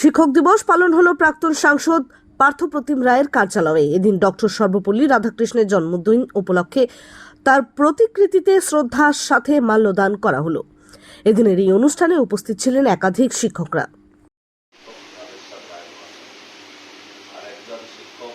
শিক্ষক দিবস পালন হলো প্রাক্তন সাংসদ পার্থপ্রতিম রায়ের কার্যালয়ে। এদিন ডক্টর সর্বপল্লী রাধাকৃষ্ণের জন্মদিন উপলক্ষে তার প্রতিকৃতিতে শ্রদ্ধার সাথে মাল্যদান করা হলো। এদিনের এই অনুষ্ঠানে উপস্থিত ছিলেন একাধিক শিক্ষকরা। একজন শিক্ষক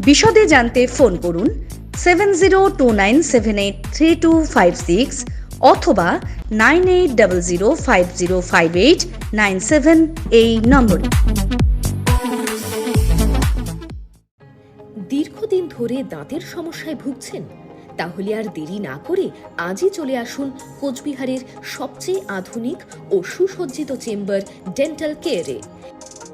বিশদে জানতে ফোন করুন seven zero two nine seven eight three two five six অথবা nine eight zero five zero five eight nine seven এই নম্বরে। দীর্ঘদিন ধরে দাঁতের সমস্যায় ভুগছেন? তাহলে আর দেরি না করে আজই চলে আসুন কোচবিহারের সবচেয়ে আধুনিক ও সুসজ্জিত চেম্বার ডেন্টাল কেয়ারে।